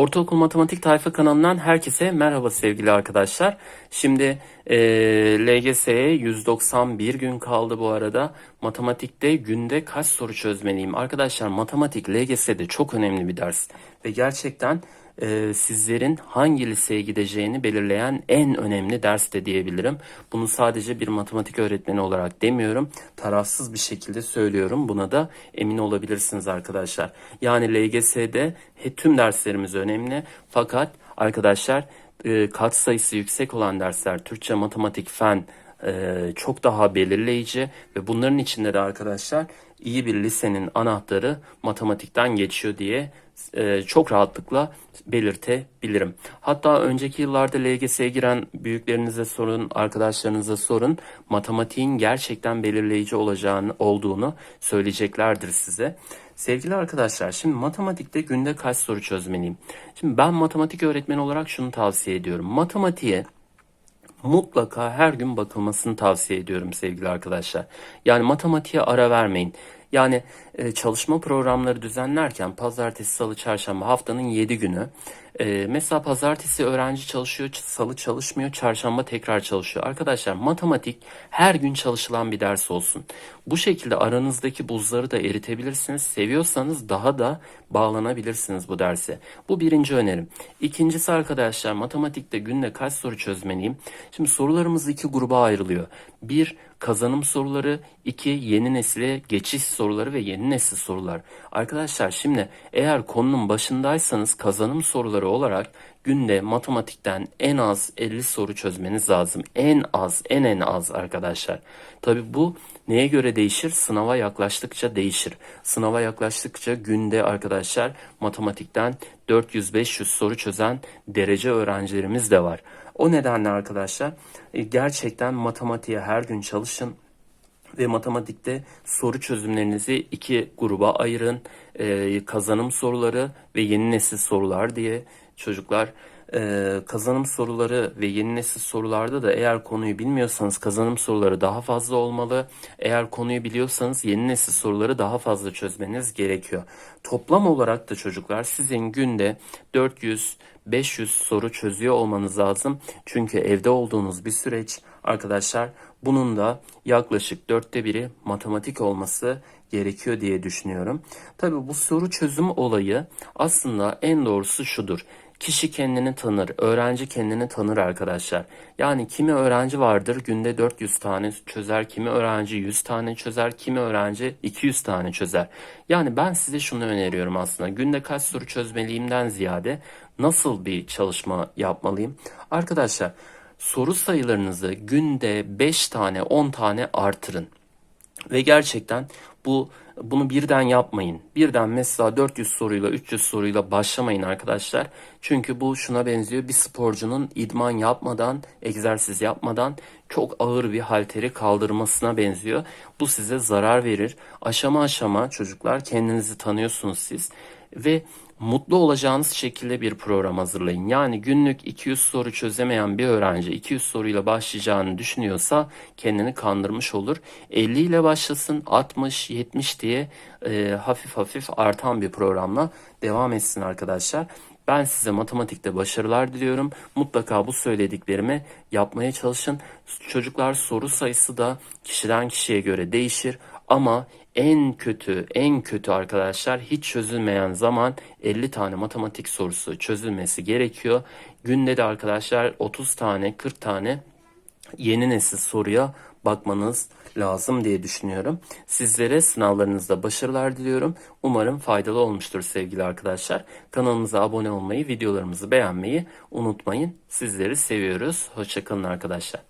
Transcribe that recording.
Ortaokul Matematik Tayfa kanalından herkese merhaba sevgili arkadaşlar. Şimdi e, LGS'ye 191 gün kaldı bu arada. Matematikte günde kaç soru çözmeliyim? Arkadaşlar matematik LGS'de çok önemli bir ders. Ve gerçekten e, sizlerin hangi liseye gideceğini belirleyen en önemli ders de diyebilirim. Bunu sadece bir matematik öğretmeni olarak demiyorum. Tarafsız bir şekilde söylüyorum. Buna da emin olabilirsiniz arkadaşlar. Yani LGS'de tüm derslerimiz önemli. Fakat arkadaşlar e, kat sayısı yüksek olan dersler Türkçe, matematik, fen e, çok daha belirleyici ve bunların içinde de arkadaşlar iyi bir lisenin anahtarı matematikten geçiyor diye e, çok rahatlıkla belirtebilirim. Hatta önceki yıllarda LGS'ye giren büyüklerinize sorun, arkadaşlarınıza sorun. Matematiğin gerçekten belirleyici olacağını olduğunu söyleyeceklerdir size. Sevgili arkadaşlar, şimdi matematikte günde kaç soru çözmeliyim? Şimdi ben matematik öğretmeni olarak şunu tavsiye ediyorum. Matematiğe mutlaka her gün bakılmasını tavsiye ediyorum sevgili arkadaşlar. Yani matematiğe ara vermeyin. Yani e, çalışma programları düzenlerken pazartesi, salı, çarşamba haftanın 7 günü. E, mesela pazartesi öğrenci çalışıyor, salı çalışmıyor, çarşamba tekrar çalışıyor. Arkadaşlar matematik her gün çalışılan bir ders olsun. Bu şekilde aranızdaki buzları da eritebilirsiniz. Seviyorsanız daha da bağlanabilirsiniz bu derse. Bu birinci önerim. İkincisi arkadaşlar matematikte günde kaç soru çözmeliyim? Şimdi sorularımız iki gruba ayrılıyor. Bir kazanım soruları, iki yeni nesile geçiş soruları ve yeni nesil sorular. Arkadaşlar şimdi eğer konunun başındaysanız kazanım soruları olarak günde matematikten en az 50 soru çözmeniz lazım. En az, en en az arkadaşlar. Tabi bu neye göre değişir? Sınava yaklaştıkça değişir. Sınava yaklaştıkça günde arkadaşlar matematikten 400-500 soru çözen derece öğrencilerimiz de var. O nedenle arkadaşlar e, gerçekten matematiğe her gün çalışın ve matematikte soru çözümlerinizi iki gruba ayırın. Ee, kazanım soruları ve yeni nesil sorular diye çocuklar e, kazanım soruları ve yeni nesil sorularda da eğer konuyu bilmiyorsanız kazanım soruları daha fazla olmalı. Eğer konuyu biliyorsanız yeni nesil soruları daha fazla çözmeniz gerekiyor. Toplam olarak da çocuklar sizin günde 400 500 soru çözüyor olmanız lazım. Çünkü evde olduğunuz bir süreç arkadaşlar bunun da yaklaşık dörtte biri matematik olması gerekiyor diye düşünüyorum. Tabi bu soru çözüm olayı aslında en doğrusu şudur. Kişi kendini tanır, öğrenci kendini tanır arkadaşlar. Yani kimi öğrenci vardır günde 400 tane çözer, kimi öğrenci 100 tane çözer, kimi öğrenci 200 tane çözer. Yani ben size şunu öneriyorum aslında. Günde kaç soru çözmeliyimden ziyade nasıl bir çalışma yapmalıyım? Arkadaşlar soru sayılarınızı günde 5 tane 10 tane artırın. Ve gerçekten bu bunu birden yapmayın. Birden mesela 400 soruyla 300 soruyla başlamayın arkadaşlar. Çünkü bu şuna benziyor. Bir sporcunun idman yapmadan, egzersiz yapmadan çok ağır bir halteri kaldırmasına benziyor. Bu size zarar verir. Aşama aşama çocuklar kendinizi tanıyorsunuz siz ve mutlu olacağınız şekilde bir program hazırlayın. Yani günlük 200 soru çözemeyen bir öğrenci 200 soruyla başlayacağını düşünüyorsa kendini kandırmış olur. 50 ile başlasın 60 70 diye e, hafif hafif artan bir programla devam etsin arkadaşlar. Ben size matematikte başarılar diliyorum. Mutlaka bu söylediklerimi yapmaya çalışın. Çocuklar soru sayısı da kişiden kişiye göre değişir ama en kötü, en kötü arkadaşlar hiç çözülmeyen zaman 50 tane matematik sorusu çözülmesi gerekiyor. Günde de arkadaşlar 30 tane, 40 tane yeni nesil soruya bakmanız lazım diye düşünüyorum. Sizlere sınavlarınızda başarılar diliyorum. Umarım faydalı olmuştur sevgili arkadaşlar. Kanalımıza abone olmayı, videolarımızı beğenmeyi unutmayın. Sizleri seviyoruz. Hoşçakalın arkadaşlar.